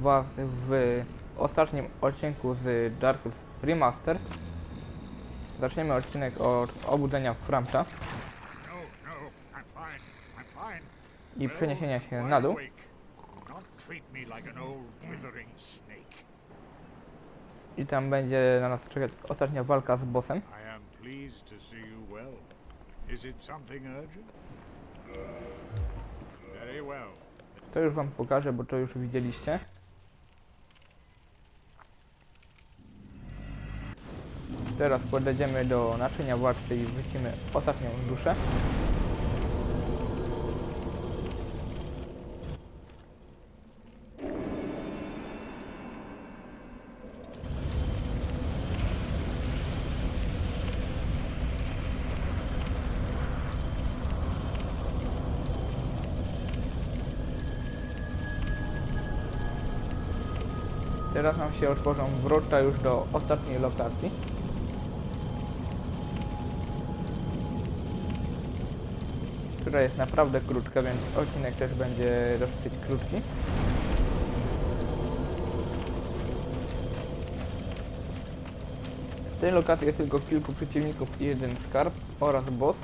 Was w ostatnim odcinku z Dark Souls Remaster. Zaczniemy odcinek od obudzenia Framta No, no, i przeniesienia się na dół. I tam będzie na nas czekać ostatnia walka z bossem. To już wam pokażę, bo to już widzieliście. Teraz podejdziemy do naczynia władcy i wrzucimy ostatnią duszę. Teraz nam się otworzą wrota już do ostatniej lokacji. Która jest naprawdę krótka, więc odcinek też będzie dosyć krótki. W tej lokacji jest tylko kilku przeciwników i jeden skarb oraz boss,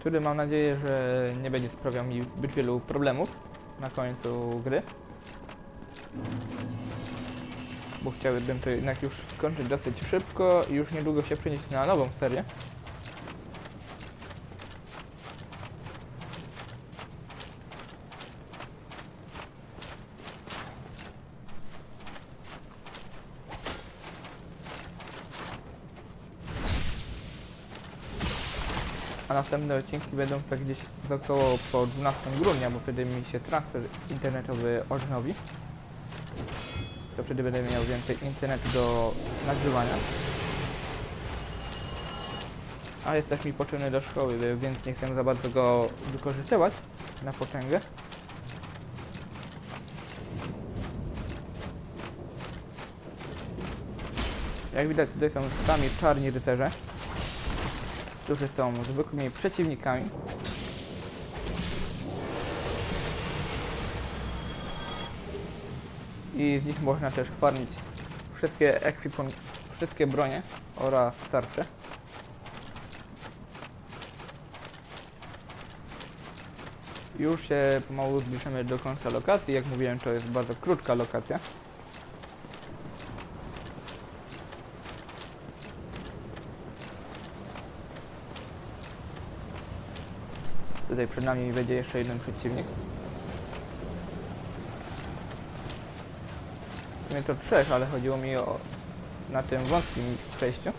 który mam nadzieję, że nie będzie sprawiał mi zbyt wielu problemów na końcu gry bo chciałbym to jednak już skończyć dosyć szybko i już niedługo się przenieść na nową serię. A następne odcinki będą tak gdzieś około po 12 grudnia, bo wtedy mi się transfer internetowy odnowi to wtedy będę miał więcej internetu do nagrywania. A jest też mi potrzebny do szkoły, więc nie chcę za bardzo go wykorzystywać na potęgę. Jak widać tutaj są sami czarni rycerze, którzy są zwykłymi przeciwnikami. i z nich można też farmić wszystkie ekwipon, wszystkie bronie oraz tarcze. Już się pomału zbliżamy do końca lokacji, jak mówiłem to jest bardzo krótka lokacja. Tutaj przed nami będzie jeszcze jeden przeciwnik. Sumie to trzech, ale chodziło mi o na tym wąskim przejściu.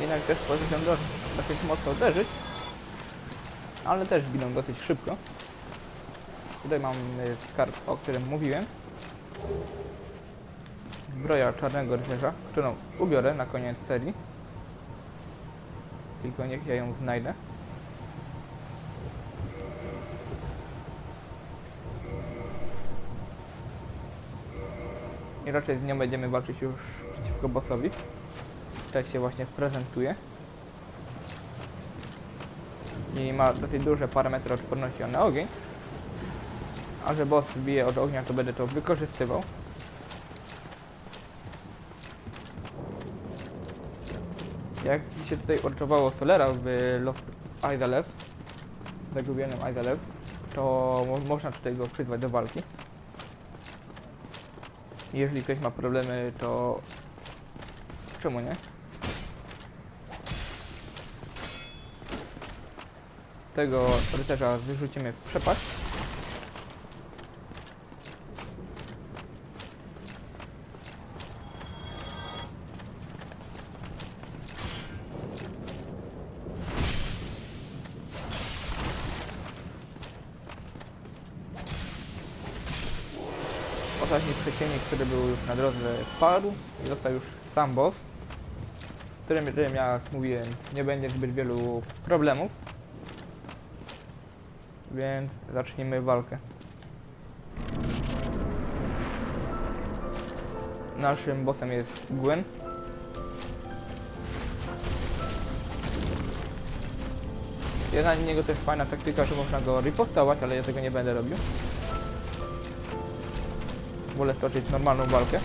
Jednak też potrafią do, dosyć mocno uderzyć, ale też giną dosyć szybko. Tutaj mam y, skarb, o którym mówiłem zbroja czarnego rycerza, którą ubiorę na koniec serii. Tylko niech ja ją znajdę. I raczej z nią będziemy walczyć już przeciwko bossowi. Tak się właśnie prezentuje. I ma dosyć duże parametry odporności na ogień. A że boss bije od ognia, to będę to wykorzystywał. Jak mi się tutaj uratowało Solera w Lost Isles, zagubionym Isles, to mo można tutaj go przyzwać do walki. Jeżeli ktoś ma problemy, to czemu nie? Tego rycerza wyrzucimy w przepaść. Ostatni przeciwnik, który był już na drodze, spadł i został już sam boss, z którym, którym jak mówiłem, nie będzie zbyt wielu problemów. Więc zacznijmy walkę. Naszym bossem jest Gwen. Jest na niego też fajna taktyka, że można go ripostować, ale ja tego nie będę robił. Wolę stoczyć normalną walkę.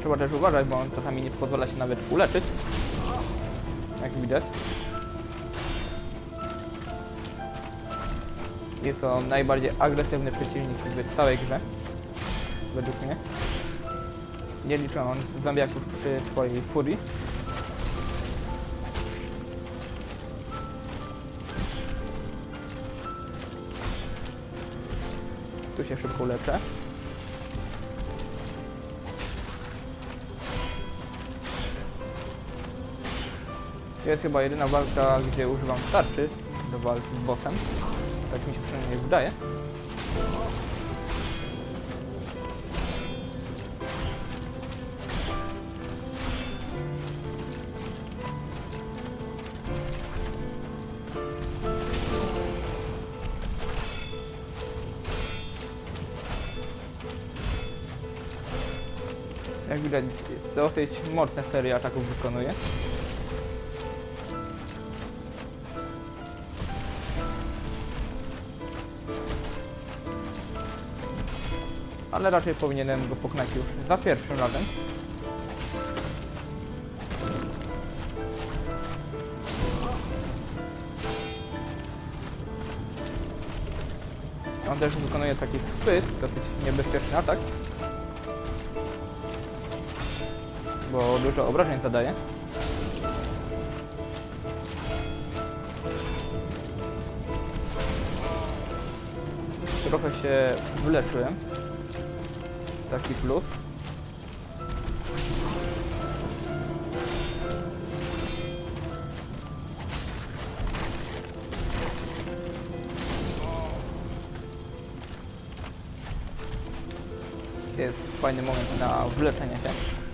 Trzeba też uważać, bo on czasami nie pozwala się nawet uleczyć. Jak widać. Jest to najbardziej agresywny przeciwnik w całej grze. Według mnie. Nie licząc zombiaków przy swojej furii. Tu się szybko leczę. To jest chyba jedyna walka, gdzie używam tarczy do walki z bossem. Tak mi się przynajmniej wydaje. Jak widać, dosyć mocne serie ataków wykonuje. ale raczej powinienem go pokonać już za pierwszym razem. On też wykonuje taki chwyt, dosyć niebezpieczny atak. Bo dużo obrażeń zadaje. Trochę się wyleczyłem taki plus. Jest fajny moment na wleczenie się.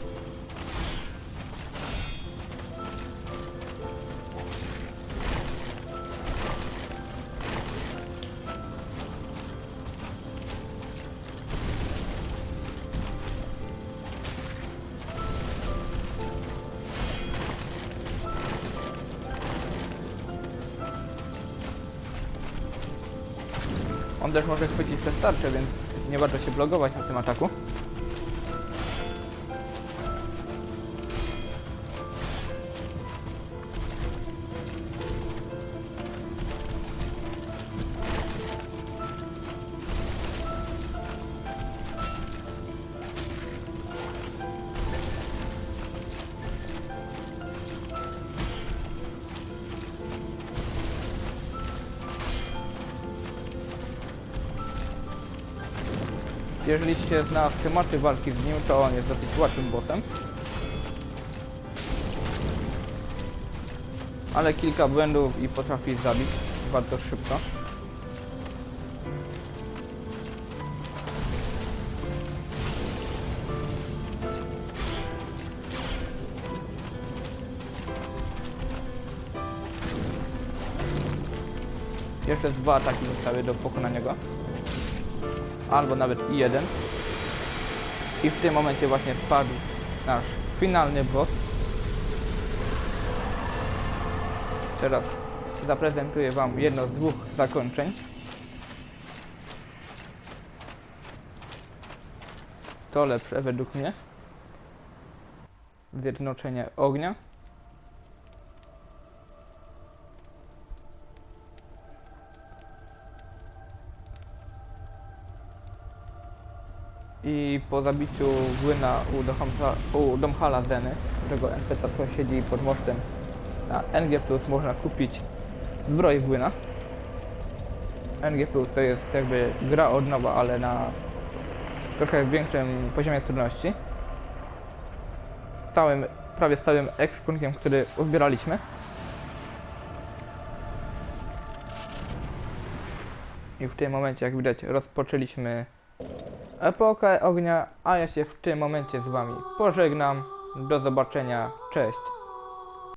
On też może chwycić te starcze, więc nie warto się blogować na tym ataku. Jeżeli się zna schematy walki z nim, to on jest dosyć łatwym bossem. Ale kilka błędów i potrafi zabić bardzo szybko. Jeszcze dwa ataki zostały do pokonania go albo nawet i jeden. I w tym momencie właśnie wpadł nasz finalny boss. Teraz zaprezentuję Wam jedno z dwóch zakończeń. To lepsze według mnie. Zjednoczenie ognia. I po zabiciu Gwyna u, Domhala, u Domhala Zeny, którego NPC co siedzi pod mostem, na NG można kupić zbroję Gwyna. NG to jest jakby gra od nowa, ale na trochę większym poziomie trudności. Stałym, prawie stałym ekwipunkiem, który uzbieraliśmy. I w tym momencie, jak widać, rozpoczęliśmy Epokę ognia, a ja się w tym momencie z wami pożegnam. Do zobaczenia, cześć.